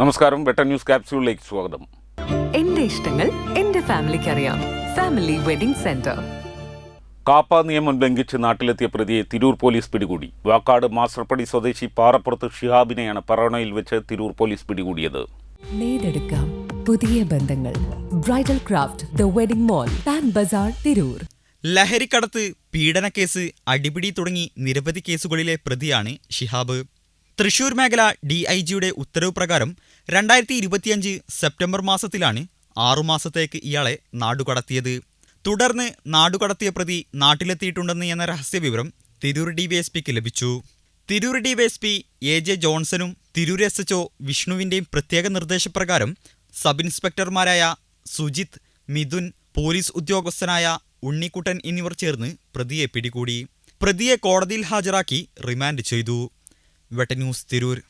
നമസ്കാരം. വെട്ട ന്യൂസ് ക്യാപ്സ്യൂളിലേക്ക് സ്വാഗതം. എന്റെ ഇഷ്ടങ്ങൾ എന്റെ ഫാമിലിക്ക് അറിയാം ഫാമിലി വെഡിംഗ് സെന്റർ. കാപ്പ നിയമം ലംഘിച്ച് നാട്ടിലെത്തിയ പ്രതിയെ തിരൂർ പോലീസ് പിടികൂടി. വാക്കാട് മാസ്റ്റർപടി സ്വദേശി പാറപ്പുറത്ത് ഷിഹാബിനെയാണ് പറവണയിൽ വെച്ച് തിരൂർ പോലീസ് പിടികൂടിയത്. നെയ്തെടുക്കാം പുതിയ ബന്ധങ്ങൾ. Bridal craft the wedding mall Pan Bazar Tirur. ലഹരിക്കടത്ത് പീഡനക്കേസ് അടിപിടി തുടങ്ങി നിരവധി കേസുകളിലെ പ്രതിയാണ് ഷിഹാബ്. തൃശൂർ മേഖല ഡി ഐ ജിയുടെ ഉത്തരവ് പ്രകാരം രണ്ടായിരത്തി ഇരുപത്തിയഞ്ച് സെപ്റ്റംബർ മാസത്തിലാണ് ആറുമാസത്തേക്ക് ഇയാളെ നാടുകടത്തിയത്. തുടർന്ന് നാടുകടത്തിയ പ്രതി നാട്ടിലെത്തിയിട്ടുണ്ടെന്ന് എന്ന രഹസ്യവിവരം തിരൂർ ഡിവൈഎസ്പിക്ക് ലഭിച്ചു. തിരൂർ ഡിവൈഎസ്പി എ ജെ ജോൺസണും തിരൂർ എസ് എച്ച്ഒ വിഷ്ണുവിന്റെയും പ്രത്യേക നിർദ്ദേശപ്രകാരം സബ് ഇൻസ്പെക്ടർമാരായ സുജിത് മിഥുൻ പോലീസ് ഉദ്യോഗസ്ഥനായ ഉണ്ണിക്കുട്ടൻ എന്നിവർ ചേർന്ന് പ്രതിയെ പിടികൂടി. പ്രതിയെ കോടതിയിൽ ഹാജരാക്കി റിമാൻഡ് ചെയ്തു. വെട്ടന്യൂസ് തിരൂർ.